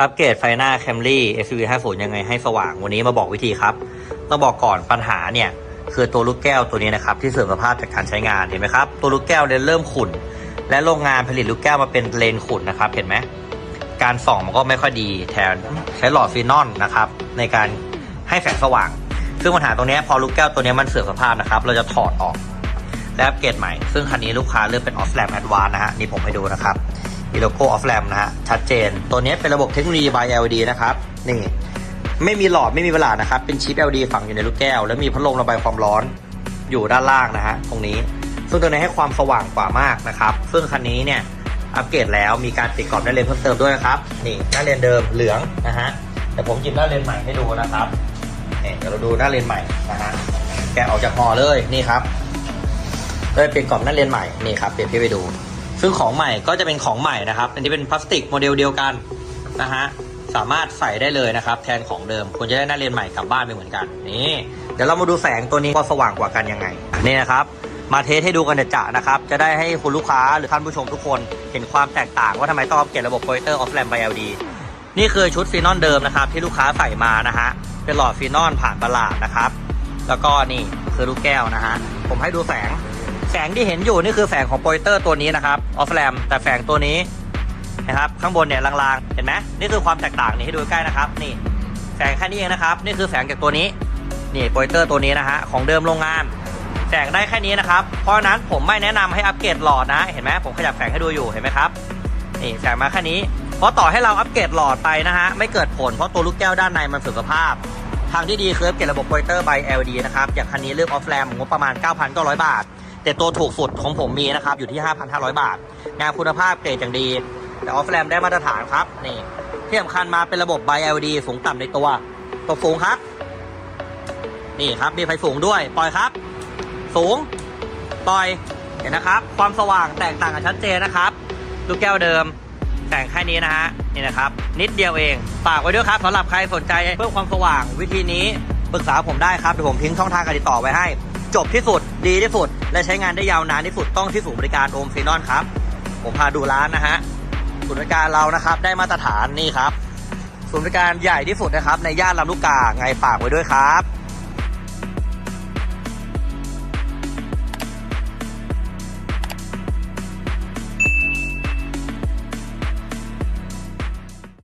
อัปเกรดไฟหน้า Camry SUV 50ยังไงให้สว่างวันนี้มาบอกวิธีครับ ต้องบอกก่อนปัญหาเนี่ย คือตัวลูกแก้วตัวนี้นะครับที่เสื่อมสภาพจากการใช้งานเห็นไหมครับ ตัวลูกแก้วเริ่มขุ่น และโรงงานผลิตลูกแก้วมาเป็นเลนขุ่นนะครับ เห็นไหมการส่องมันก็ไม่ค่อยดีแทนใช้หลอดฟีนอลนะครับในการให้แสงสว่าง ซึ่งปัญหาตรงนี้พอลูกแก้วตัวนี้มันเสื่อมสภาพนะครับ เราจะถอดออกและอัปเกรดใหม่ ซึ่งคันนี้ลูกค้าเลือกเป็น off lamp advance นะฮะนี่ผมให้ดูนะครับ มีโลโก้ off lamp นะฮะ ชัดเจน ตัวนี้เป็นระบบเทคโนโลยี by LED นะครับ นี่ ไม่มีหลอดไม่มีเวลานะครับ เป็นชิป LED ฝังอยู่ในลูกแก้ว แล้วมีพัดลมระบายความร้อนอยู่ด้านล่างนะฮะ ตรงนี้ ซึ่งตัวนี้ให้ความสว่างกว่ามากนะครับ ซึ่งคันนี้เนี่ย อัปเกรดแล้ว มีการติดกรอบหน้าเลนเพิ่มเติมด้วยนะครับ นี่ หน้าเลนเดิมเหลืองนะฮะ แต่ผมหยิบหน้าเลนใหม่ให้ดูนะครับนี่เดี๋ยวเราดูหน้าเลนใหม่นะฮะ แกะออกจากห่อเลย นี่ครับเลยเปลี่ยนกรอบหน้าเลนใหม่ นี่ครับ เปลี่ยนพี่ไปดู ซึ่งของใหม่ก็จะเป็นของใหม่นะครับ อันนี้เป็นพลาสติกโมเดลเดียวกันนะฮะ สามารถใส่ได้เลยนะครับ แทนของเดิมคุณจะได้หน้าเลนใหม่กลับบ้านไปเหมือนกัน นี่ เดี๋ยวเรามาดูแสงตัวนี้ว่าสว่างกว่ากันยังไง นี่นะครับ มาเทสให้ดูกันจะนะครับ จะได้ให้คุณลูกค้าหรือท่านผู้ชมทุกคน เห็นความแตกต่างว่าทำไมต้องอัปเกรดระบบโปรเจคเตอร์ออฟแลมไบ LED นี่คือชุดฟีนอลเดิมนะครับที่ลูกค้าใส่มานะฮะ เป็นหลอดฟีนอลผ่านตลาดนะครับ แล้วก็นี่คือลูกแก้วนะฮะ ผมให้ดูแสง แสงที่เห็นอยู่นี่คือแสงของโปรเจคเตอร์ตัวนี้นะครับออฟแลมแต่แสงตัวนี้นะครับข้างบนเนี่ยลางๆ เห็นไหมนี่คือความแตกต่างนี่ให้ดูใกล้นะครับ นี่แสงแค่นี้เองนะครับ นี่คือแสงจากตัวนี้นี่โปรเจคเตอร์ตัวนี้นะฮะของเดิมโรงงานแสงได้แค่นี้นะครับ เพราะนั้นผมไม่แนะนำให้อัปเกรดหลอดนะ เห็นไหมผมขยับแสงให้ดูอยู่เห็นไหมครับนี่แสงมาแค่นี้เพราะต่อให้เราอัปเกรดหลอดไปนะฮะไม่เกิดผลเพราะตัวลูกแก้วด้านในมันสื่อมสภาพ ทางที่ดีคืออัปเกรดระบบโปรเจคเตอร์ใบ LED นะครับอย่างคันนี้เลือกออฟแลมงบประมาณ 9,900 บาท แต่ตัวถูกสุดของผมมีนะครับ อยู่ที่ 5,500 บาท งานคุณภาพเกรดอย่างดี แต่ออฟแลมได้มาตรฐานครับ นี่ที่สำคัญมาเป็นระบบใบ LED สูงต่ำในตัวตัวสูงครับ นี่ครับ มีไฟสูงด้วย ปล่อยครับ สูง ปล่อย เห็นนะครับ ความสว่างแตกต่างกันชัดเจนนะครับ ลูกแก้วเดิม แสงแค่นี้นะฮะ นี่นะครับ นิดเดียวเอง ฝากไว้ด้วยครับสำหรับใครสนใจเพิ่มความสว่างวิธีนี้ปรึกษาผมได้ครับเดี๋ยวผมทิ้งช่องทางการติดต่อไว้ให้ จบที่สุดดีที่สุด และใช้งานได้ยาวนานที่สุดต้องที่ศูนย์บริการโอมฟีนอนครับ ผมพาดูร้านนะฮะศูนย์บริการเรานะครับ ได้มาตรฐานนี่ครับศูนย์บริการใหญ่ที่สุดนะครับ ในย่านลำลูกกาไงฝากไว้ด้วยครับ